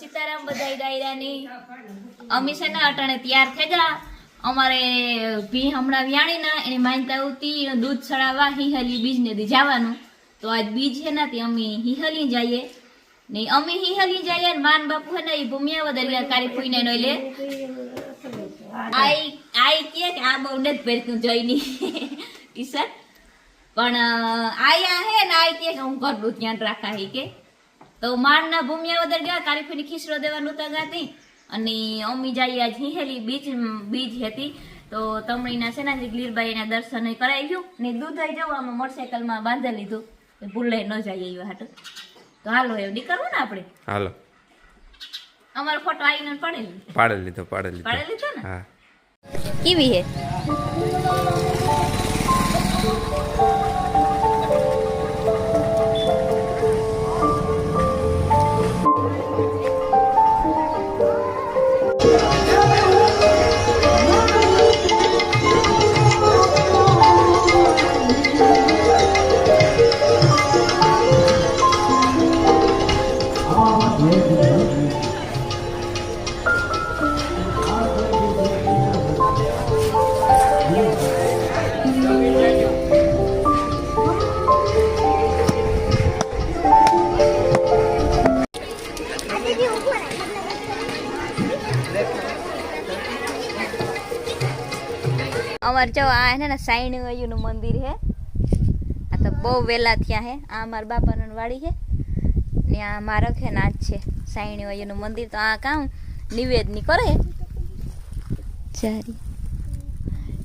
સીતારામ બધાય ગાયરાની અમે છે ને અટાણે તૈયાર થઈ ગયા. અમારે ભી હમણાં વ્યાણીના, એની માનતા ઉતી દૂધ ચડાવવા હિહલી બીજ ને જવાનું. તો આજ બીજ છે ને, તે અમે હિહલી જઈએ. ને અમે હિહલી જઈએ ને માન બાપુ હે ને એ ભૂમિયા વધારે કાળી ફૂઈને નો લે. આઈ આઈ કે આ બહુ નથી પહેરતું જોઈની. શર્ટ પણ, આયા હે ને, આઈ કે હું ઘરનું ધ્યાન રાખા હે કે. તો મારના ભૂમિયા વદર ગયા કારીફીની ખીસરો દેવા નહોતા ગાતી અને અમી જઈએ આજ હિહેલી બીજ બીજ હતી. તો તમણીના છે ને લીરબાઈના દર્શન કરાવ્યું ને દૂધ આવી જવું આમાં મોટરસાયકલમાં બાંધી લીધું. ભૂલે ન જાય એવું હાટ. તો હાલો એવું નીકળવું ને આપણે? હાલો. અમારો ફોટો આવીને પડેલી પાડેલી તો પાડેલી પાડેલી છે ને? હા. કેવી હે? અમારે જો આ ને સાઈણનું મંદિર હે. આ તો બહુ વહેલા થયા હે. આ મારા બાપાનું વાડી હે. ને આ મારક હે નાચ છે સાઈણી નું મંદિર. તો આ કામ નિવેદની કરે. ચારી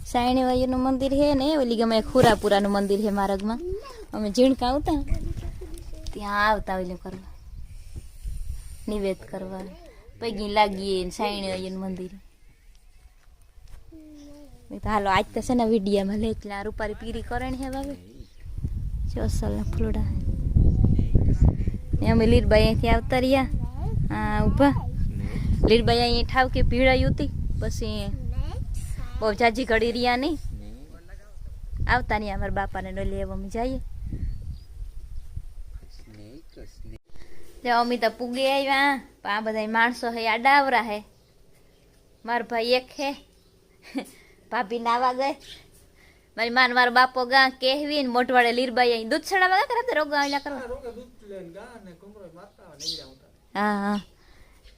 સાઈણનું મંદિર હે ને, ઓલી ગમે ખુરાપુરાનું મંદિર હે મારગમાં. અમે ઝીણકા આવતા. ત્યાં આવતા ઓલું કરવા નિવેદ કરવા. પૈકી લાગીએ સાઈણ મંદિર. મેં તો હાલો, આજ તો છે ને વિડીયામાં લે, એટલે રૂપારી પીરી કરણ હે ચોસલના ફૂલડા. ને અમે લીરબાઈ અહીંથી આવતા રહ્યા. હા, ઊભા. લીરબાઈ અહીં ઠાવકે પીળાઈ હતી. પછી બહુ જાજી ઘડી રહ્યા નહીં. આવતા નહીં અમારા બાપાને નો લેવા અમે જઈએ. અમે તો પૂગી આવ્યા પણ આ બધા માણસો હે આ ડાવરા હે મારા ભાઈ એક હે ભાભી નાવા ગઈ. મારી માન મારો બાપો ગા કેહવી ને મોટવાડે લીરબાઈ અહીં દૂધ છડાવા ગયા કરે રોગ આવેલા કરવા. હા હા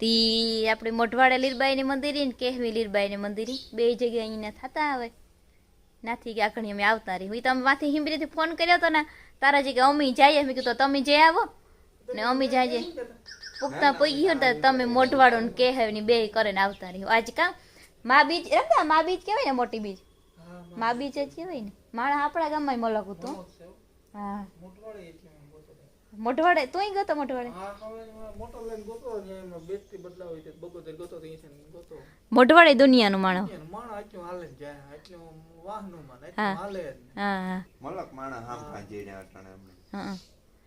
તી આપણે મોટવાડે લીરબાઈની મંદિરી ને કેહવી લીરબાઈની મંદિરી. બે જગ્યાએ અહીંયા થતા આવે નાથી કે આખણી અમે આવતા રહી. હું તમે માથી હિમ્બરીથી ફોન કર્યો તો ને તારા જગ્યાએ અમી જઈએ. મેં કીધું તમે જે આવો ને અમી જાય પુખ્તા પૈ ગયો તો તમે મોટવાડો ને કેહવી ને બે કરીને આવતા રહ્યો આજ કા મા બીજ રમતા મા બીજ કહેવાય ને મોટી બીજ? મા બીજ જ કહેવાય ને. માણા આપણા ગામમાં મલક હતું. હા. મોટવાડે તોય ગયો તો મોટવાડે મોટવાડે દુનિયાનું માણો.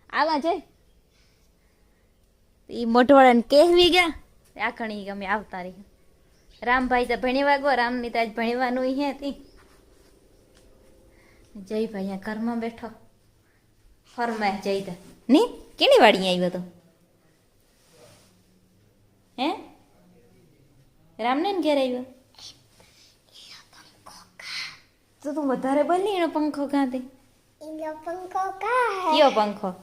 આવા જાય એ મોટવાડાને કહેવી ગયા? આખણી ગમે આવતા રહી. રામભાઈ તો ભણી વાગો રામની તો આજ ભણવાનું હે હતી. જયભાઈ અહીંયા ઘરમાં બેઠો. ફરમાય જઈ ની? કેની વાડી આવ્યો તો? હે? રામને ને ઘેર આવ્યો? તો તું વધારે બોલી એનો પંખો કાંથી કયો પંખો?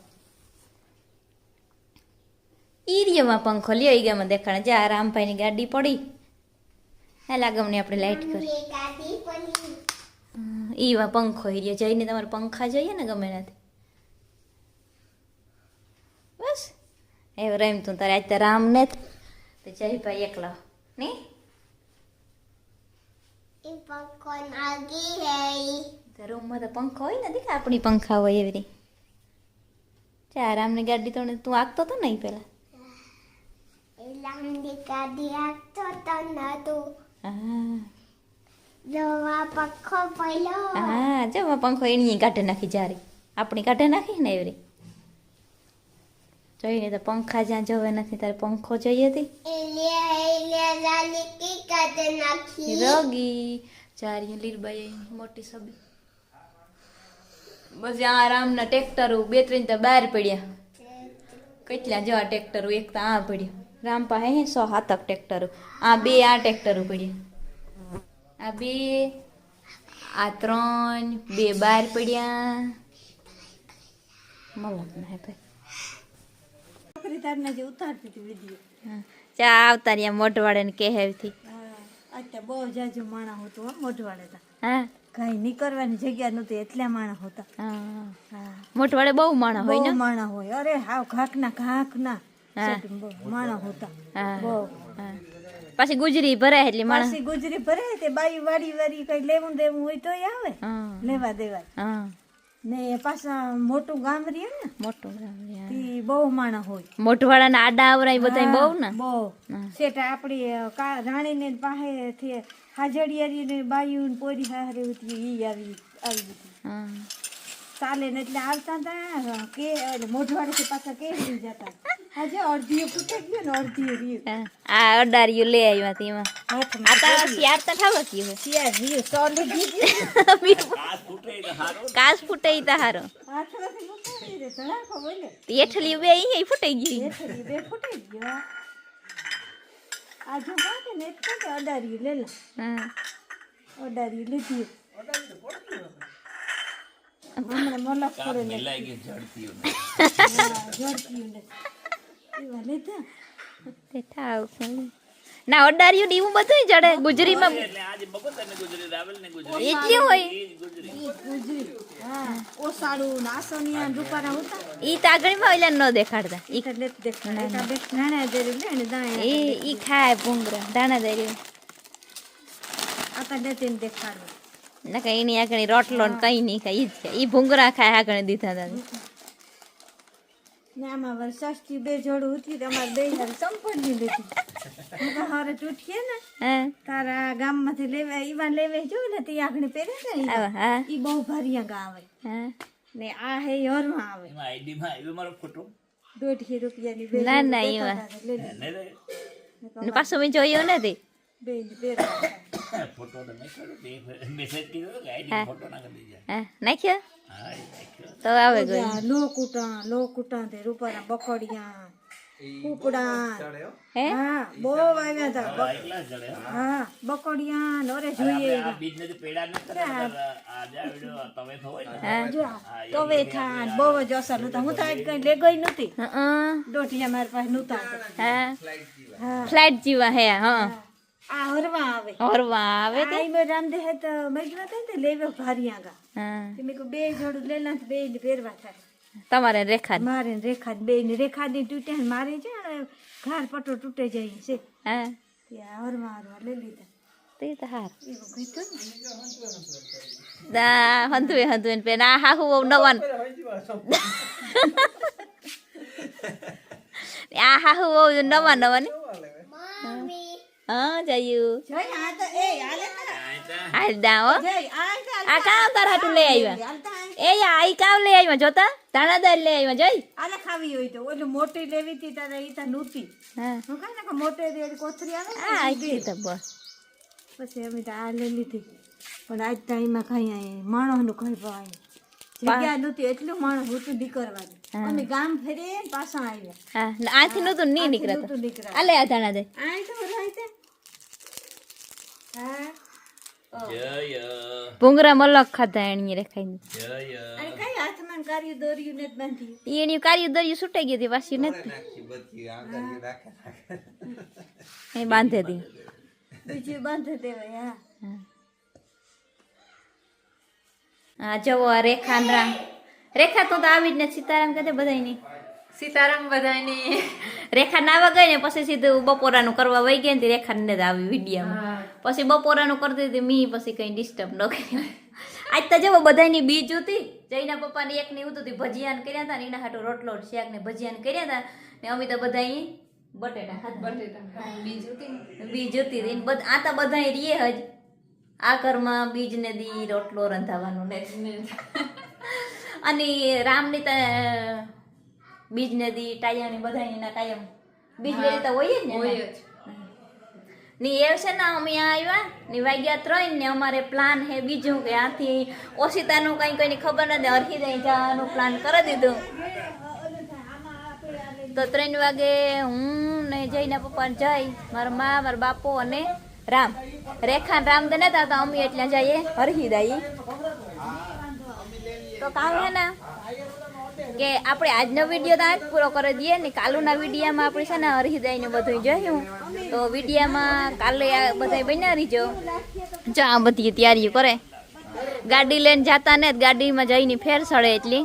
ઈરિયોમાં પંખો. લ્યો ઈગામાં ગામાં દેખાણે જા રામભાઈની ગાડી પડી. હેલા ગમને આપણે લાઈટ કરી ઈવા પંખો ઈરિયો જઈને તમારે પંખા જોઈએ ને ગમે નથી બસ. એવું રમ તું તારે આજ તો રામ ને તો જયભાઈ એકલો. નહીં તો રૂમમાં તો પંખો હોય ને દીકા આપણી પંખા હોય એવી રીતે. ચા રામની ગાડી તો તું આગતો તો નહીં પેલા હા હા જો પંખો એની કાઢે નાખી જારી. આપણી કાઢે નાખી ને એવી. જોઈને તો પંખા જ્યાં જોવે નથી તારે પંખો જોઈએ હતી. રોગી ચારી લીરબાઈ મોટી સબી બસ આ આરામના ટ્રેક્ટરો બે ત્રણ તો બહાર પડ્યા. કેટલા જવા ટ્રેક્ટરો એક તો આ પડ્યા. રામ પાસે હે સો હાથક ટ્રેક્ટરો આ બે આ ટ્રેક્ટરો પડ્યા. આ બે આ ત્રણ બે બાર પડ્યા. મલક ના હે ભાઈ. છોકરી જે ઉતારતી હતી વીડિયો ચા આવતા રહ્યા મોઢવાડે ને કહેવથી અત્યારે બહુ જાજુ માણસ હતું મોઢવાડે તા. હા. કાંઈ નીકળવાની જગ્યા નહોતી એટલા માણસ હતા. મોઢવાડે બહુ માણા હોય ને? માણસ હોય. અરે હાવ ઘાકના ઘાકના. માણસ હતા. બહુ. હા. ગુજરી ભરાય એટલે માણસ. પાછી ગુજરી ભરે તે બાઈ વાડી વાડી કઈ લેવું દેવું હોય તોય આવે. લેવા દેવા. ને પાછા મોટું ગામ રહ્યું ને મોટું ગામ છે, બહુ માણસ હોય. મોઢવાડાના આડા આવરાય બધા બહુ ને? બહુ. હા. શેઠ આપણી કા- રાણીને પાસેથી હાજડિયારી ને બાયું ને પોરી હારે ઉતરી ઈ આવી આવી હતી. ચાલે ને એટલે આવતા હતા કે એટલે મોઢવાડેથી પાછા કેવી જતા? આજે અડધી ફૂટે ગયું ને અડધી રહ્યું હા. આ અડારિયું લઈ આવ્યા હતી એમાં. હાથમાં આ તો શિયાર તો ઠાવા કયું શિયાળ રહ્યું સોલે ગીત કાચ ફૂટે ઈ તો હારો. હાથમાંથી ઉતારી દે ધડાકો બોલે એઠલિયું બે અહીં ફૂટાઈ ગઈ બેઠી બે ફૂટી ગયો આ જો કાંકે ને એટલે કે અડારી લે લે. હા. અડારી લીધી. હમણાં મલક પડે ને. ઝડપીયું ને એવા લીધા તે થાવ ખાલી. ના અડારિયું ને બધું જડે ગુજરીમાં. એટલી હોય. ઈ ગુજરી. હા. ઓસાડું ને આસોનિયા ને હતા. ઈ તાગણીમાં ઓલા ન દેખાડતા. ઈ ઈ એટલે દેખાય બે નાના દેરી લે ને દાણા એ ઈ ખાય ભૂંગરા દાણા દરી આતા દેતી ને દેખાડો. ના કઈ એની આગળ રોટલો ન કઈ નહીં કઈ ઈ જ ખાય ઈ ભૂંગરા ખાય આગળ દીધા હતા ને આમાં વર્ષાસથી બે જોડું ઉઠી તમારે બે સંપૂર્ણ સંપડની લીધી. તો હારે ઉઠીએ ને તારા ગામમાંથી લેવા ઈવા લેવે જો ને તે આગળ પહેરે છે ને ઈ બહુ ભરિયા ગા આવે ને આ હે યોરમાં આવે. દોઢી રૂપિયાની બે ના, ના, એવા. ને પાછું મેં જોયો નથી? બે ને પહેરવા હા. નાખ્યો? તો આવે ગયો. લોકુટા લોકુટા તે રૂપાના બકડિયા કુકડા હે? હા બહુ આવ્યા હતા. હા. બકડિયા ને અરે જોઈએ. એવા. હા. જો આ તવે થા ને? બહુ જ અસર નતા હું તો આજ કઈ લે ગઈ નથી હા. દોઢિયા મારી પાસે નહોતા. હા. ફ્લાઇટ જેવા. હે. હા. હરવા આવે. હરવા આવે તે? આ મેં રામદે હે તો થાય ને લેવે ભારિયા ગા. હા. તે મેં બે જોડું લેલા તો બે ને પહેરવા થાય. તમારે રેખા મારે રેખા બે ને રેખા ની તૂટે ને મારે છે ઘાર પટો તૂટે જાય છે. હા. ત્યાં હરવા હરવા લઈ લીધા. તે તો હાર. દા હંધુએ હંધુએ ને પેન આ હાહુ વહુ નવા આ હાહુ વહુ નવા નવા ને હા જયું જય આ તો એ હાલે ને હાલ દા હો આ કામ તાર હાટું લઈ આવ્યા એ આઈ કામ લઈ આવ્યા જોતા દાણાદાર લઈ આવ્યા જોઈ આલે ખાવી હોય તો ઓલું મોટી લેવી હતી તારે ઈ તા નહોતી હા હું કહે ને કે મોટી રેડી કોથરી આવે આ આઈ તો બસ પછી અમે તો આ લઈ લીધી પણ આજ ટાઈમમાં કઈ અહીં માણસનું કઈ ભાઈ જગ્યા નહોતી એટલું માણસ હતું નીકળવાનું અમે ગામ ફેરીએ ને પાછા આવ્યા આથી નતું નહીં નીકળતું નીકળ્યા આ લે દે આ તો હા ભૂંગરા મલક ખાધા એની રેખાઈ અને કઈ હાથમાં કાર્યું દોર્યું ને જ એની કાર્ય દરિયું છૂટાઈ ગઈ હતી પાછી નથી. એ બાંધે બીજું બાંધી દેવાય હા. હા જવો આ રેખા રામ. રેખા તો તો આવી જ ને સીતારામ કહે બધાય નહીં સીતારામ બધાની રેખા નાવા ગઈ ને પછી સીધું બપોરાનું કરવા વહી ગઈ ને રેખાને રેખા ને આવી વિડીયામાં. પછી બપોરાનું કરતી હતી મી પછી કંઈ ડિસ્ટર્બ ન કર્યું. આજ તો જવો બધાની બીજ હતી. જઈના પપ્પાની એકની હતું હતી ભજીયાને કર્યા હતા ને એના હાટું રોટલો શેક ને ભજીયાને કર્યા હતા ને અમે તો બધા અહીં બટેટા બીજ હતી બીજ હતી ને. બધ આ તો બધા રીએ હજ. આ ઘરમાં બીજ ને દી રોટલો રંધાવાનો ને. અને રામની તો બીજ ને દી ટાયા બધા એના કાયમ. બીજ ને તો હોય જ ને. હોય જ. ની એ છે ને, અમે આવ્યા ની વાગ્યા ત્રણ ને અમારે પ્લાન હે બીજું કે આથી ઓશિતાનું કઈ કોઈની ખબર નથી અરખી દઈ જવાનું પ્લાન કરી દીધું. તો ત્રણ વાગે હું ને જઈને પપ્પા જઈ, મારા મા, મારા બાપો અને રામ. રેખા રામ તો નતા તો અમે એટલે જઈએ હરહી દઈ તો કામ હે ને, કે આપણે આજનો વીડિયો તો આજ પૂરો કરી દઈએ ને કાલુના વિડીયામાં આપણે છે ને હરહિદાય ને બધું જોયું. તો વિડીયામાં કાલે આ બધા બન્યા રહીજો. જો આ બધી તૈયારીઓ કરે. ગાડી લઈને જાતા ને જ ગાડીમાં જઈને ફેર સડે એટલી.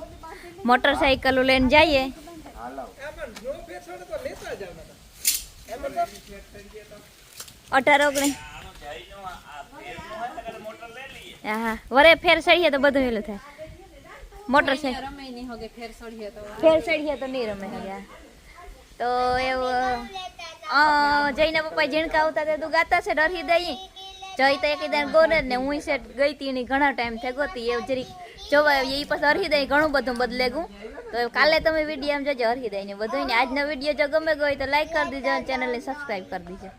મોટરસાઇકલો લઈને જઈએ. અઢાર ઓગણીસ. હા વરે ફેર સડીએ તો બધું એલું થાય. મોટરસાઇકલ રમે નહીં હોગે ફેર સળીએ તો ફેર સડીએ તો નહીં રમે હગ્યા તો એવું અ, જઈને પપ્પા ઝીણકા આવતા તે તું ગાતા છે ડરી દઈ. જઈ તો એક દાન ગોને ને હું છે, ગઈ તી ની ઘણા ટાઈમ થઈ ગોતી. એ જરીક જોવા એ પછી દઈ ઘણું બધું બદલે ગયું તો કાલે તમે વીડિયો એમ જજો હરહી દઈ ને બધું ને. આજનો વીડિયો જો ગમે ગયો તો લાઈક કરી દીજો ચેનલને સબસ્ક્રાઈબ કરી દીજો.